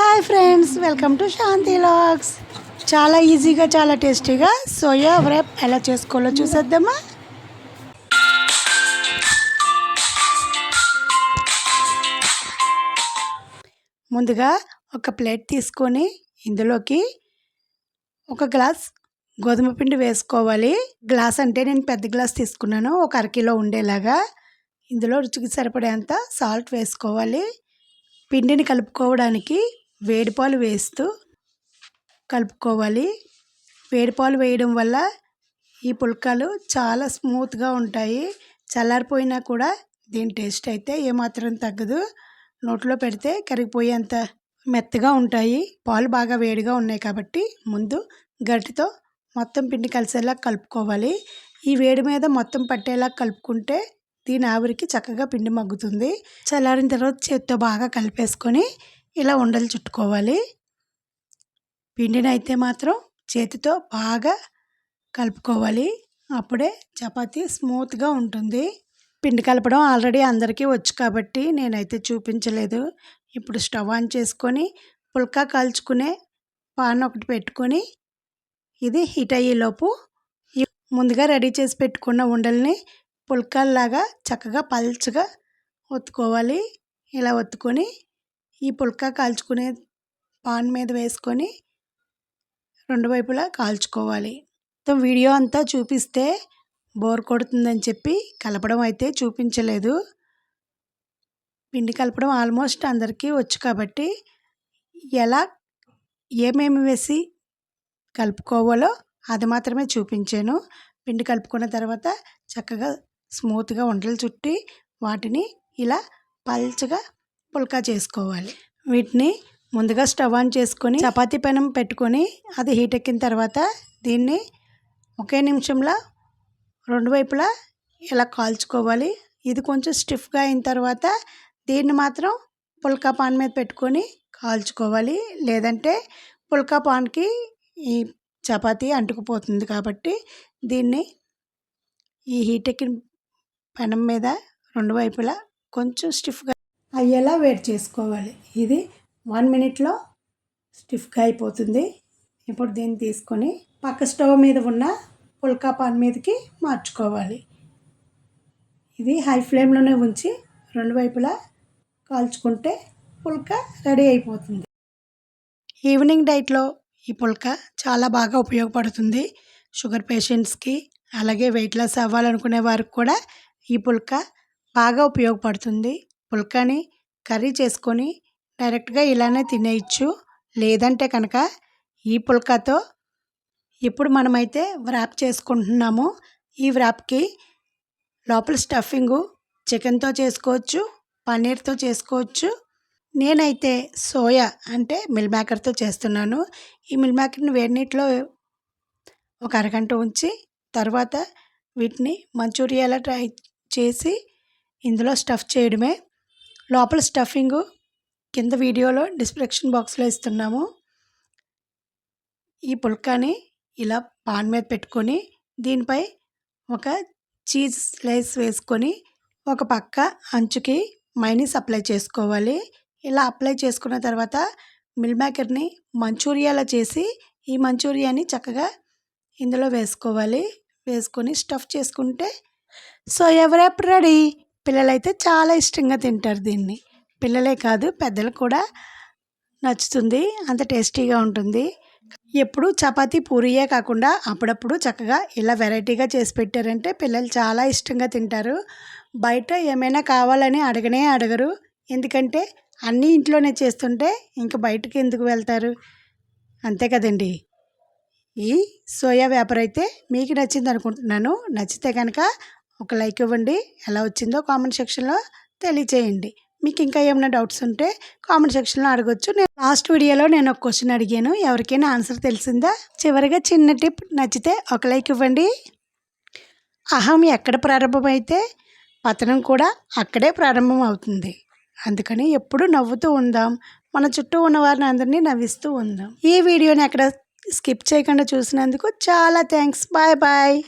Hi friends welcome to Shanti logs చాలా ఈజీగా చాలా టేస్టీగా సోయా వ్రేప్ ఎలా చేసుకోవాలో చూసేద్దామా? ముందుగా ఒక ప్లేట్ తీసుకొని ఇందులోకి ఒక గ్లాస్ గోధుమ పిండి వేసుకోవాలి. గ్లాస్ అంటే నేను పెద్ద గ్లాస్ తీసుకున్నాను. ఒక అరకిలో ఉండేలాగా. ఇందులో రుచికి సరిపడేంత సాల్ట్ వేసుకోవాలి. పిండిని కలుపుకోవడానికి వేడిపాలు వేస్తూ కలుపుకోవాలి. వేడిపాలు వేయడం వల్ల ఈ పుల్కాలు చాలా స్మూత్గా ఉంటాయి. చల్లారిపోయినా కూడా దీని టేస్ట్ అయితే ఏమాత్రం తగ్గదు. నోట్లో పెడితే కరిగిపోయేంత మెత్తగా ఉంటాయి. పాలు బాగా వేడిగా ఉన్నాయి కాబట్టి ముందు గట్టితో మొత్తం పిండి కలిసేలా కలుపుకోవాలి. ఈ వేడి మీద మొత్తం పట్టేలా కలుపుకుంటే దీని ఆవిరికి చక్కగా పిండి మగ్గుతుంది. చల్లారిన తర్వాత చేత్తో బాగా కలిపేసుకొని ఇలా ఉండలు చుట్టుకోవాలి. పిండినైతే మాత్రం చేతితో బాగా కలుపుకోవాలి. అప్పుడే చపాతీ స్మూత్గా ఉంటుంది. పిండి కలపడం ఆల్రెడీ అందరికీ వచ్చు కాబట్టి నేనైతే చూపించలేదు. ఇప్పుడు స్టవ్ ఆన్ చేసుకొని పుల్కా కాల్చుకునే పాన్ ఒకటి పెట్టుకొని ఇది హీట్ అయ్యేలోపు ముందుగా రెడీ చేసి పెట్టుకున్న ఉండల్ని పుల్కాల్లాగా చక్కగా పల్చగా ఒత్తుకోవాలి. ఇలా ఒత్తుకొని ఈ పుల్కా కాల్చుకునే పాన్ మీద వేసుకొని రెండు వైపులా కాల్చుకోవాలి. మొత్తం వీడియో అంతా చూపిస్తే బోర్ కొడుతుందని చెప్పి కలపడం అయితే చూపించలేదు. పిండి కలపడం ఆల్మోస్ట్ అందరికీ వచ్చు కాబట్టి ఎలా ఏమేమి వేసి కలుపుకోవాలో అది మాత్రమే చూపించాను. పిండి కలుపుకున్న తర్వాత చక్కగా స్మూత్గా ఉండలు చుట్టి వాటిని ఇలా పల్చగా పుల్కా చేసుకోవాలి. వీటిని ముందుగా స్టవ్ ఆన్ చేసుకొని చపాతీ పెనం పెట్టుకొని అది హీట్ ఎక్కిన తర్వాత దీన్ని ఒకే నిమిషంలో రెండు వైపులా ఇలా కాల్చుకోవాలి. ఇది కొంచెం స్టిఫ్గా అయిన తర్వాత దీన్ని మాత్రం పుల్కా పాన్ మీద పెట్టుకొని కాల్చుకోవాలి. లేదంటే పుల్కా పాన్కి ఈ చపాతీ అంటుకుపోతుంది కాబట్టి దీన్ని ఈ హీట్ ఎక్కిన పెనం మీద రెండు వైపులా కొంచెం స్టిఫ్గా అయ్యేలా వేడి చేసుకోవాలి. ఇది వన్ మినిట్లో స్టిఫ్గా అయిపోతుంది. ఇప్పుడు దీన్ని తీసుకొని పక్క స్టవ్ మీద ఉన్న పుల్కా పాన్ మీదకి మార్చుకోవాలి. ఇది హై ఫ్లేమ్లోనే ఉంచి రెండు వైపులా కాల్చుకుంటే పుల్కా రెడీ అయిపోతుంది. ఈవినింగ్ డైట్లో ఈ పుల్కా చాలా బాగా ఉపయోగపడుతుంది. షుగర్ పేషెంట్స్కి అలాగే వెయిట్ లాస్ అవ్వాలనుకునే వారికి కూడా ఈ పుల్కా బాగా ఉపయోగపడుతుంది. పుల్కాని కర్రీ చేసుకొని డైరెక్ట్గా ఇలానే తినేయచ్చు. లేదంటే కనుక ఈ పుల్కాతో ఇప్పుడు మనమైతే వ్రాప్ చేసుకుంటున్నాము. ఈ వ్రాప్కి లోపల స్టఫింగు చికెన్తో చేసుకోవచ్చు పన్నీర్తో చేసుకోవచ్చు. నేనైతే సోయా అంటే మిల్ మేకర్తో చేస్తున్నాను. ఈ మిల్ మేకర్ని వేడి నీటిలో ఒక అరగంట ఉంచి తర్వాత వీటిని మంచూరియాలా ట్రై చేసి ఇందులో స్టఫ్ చేయడమే. లోపల స్టఫింగు కింద వీడియోలో డిస్క్రిప్షన్ బాక్స్లో ఇస్తున్నాము. ఈ పుల్కాని ఇలా పాన్ మీద పెట్టుకొని దీనిపై ఒక చీజ్ స్లైస్ వేసుకొని ఒక పక్క అంచుకి మైనీస్ అప్లై చేసుకోవాలి. ఇలా అప్లై చేసుకున్న తర్వాత మిల్ మేకర్ని మంచూరియాలో చేసి ఈ మంచూరియాని చక్కగా ఇందులో వేసుకోవాలి. వేసుకొని స్టఫ్ చేసుకుంటే సో ఎవరెప్పుడు రెడీ? పిల్లలైతే చాలా ఇష్టంగా తింటారు దీన్ని. పిల్లలే కాదు పెద్దలకు కూడా నచ్చుతుంది అంత టేస్టీగా ఉంటుంది. ఎప్పుడు చపాతి పూరియే కాకుండా అప్పుడప్పుడు చక్కగా ఇలా వెరైటీగా చేసి పెట్టారంటే పిల్లలు చాలా ఇష్టంగా తింటారు. బయట ఏమైనా కావాలని అడగనే అడగరు. ఎందుకంటే అన్నీ ఇంట్లోనే చేస్తుంటే ఇంక బయటకు ఎందుకు వెళ్తారు? అంతే కదండి. ఈ సోయా వేపర్ అయితే మీకు నచ్చింది అనుకుంటున్నాను నచ్చితే కనుక ఒక లైక్ ఇవ్వండి. ఎలా వచ్చిందో కామెంట్ సెక్షన్లో తెలియచేయండి. మీకు ఇంకా ఏమైనా డౌట్స్ ఉంటే కామెంట్ సెక్షన్లో అడగొచ్చు. నేను లాస్ట్ వీడియోలో నేను ఒక క్వశ్చన్ అడిగాను. ఎవరికైనా ఆన్సర్ తెలిసిందా? చివరిగా చిన్న టిప్ నచ్చితే ఒక లైక్ ఇవ్వండి. అహం ఎక్కడ ప్రారంభమైతే పతనం కూడా అక్కడే ప్రారంభం అవుతుంది అందుకని ఎప్పుడు నవ్వుతూ ఉందాం. మన చుట్టూ ఉన్న వారిని అందరినీ నవ్విస్తూ ఉందాం. ఈ వీడియోని అక్కడ స్కిప్ చేయకుండా చూసినందుకు చాలా థ్యాంక్స్ బాయ్ బాయ్.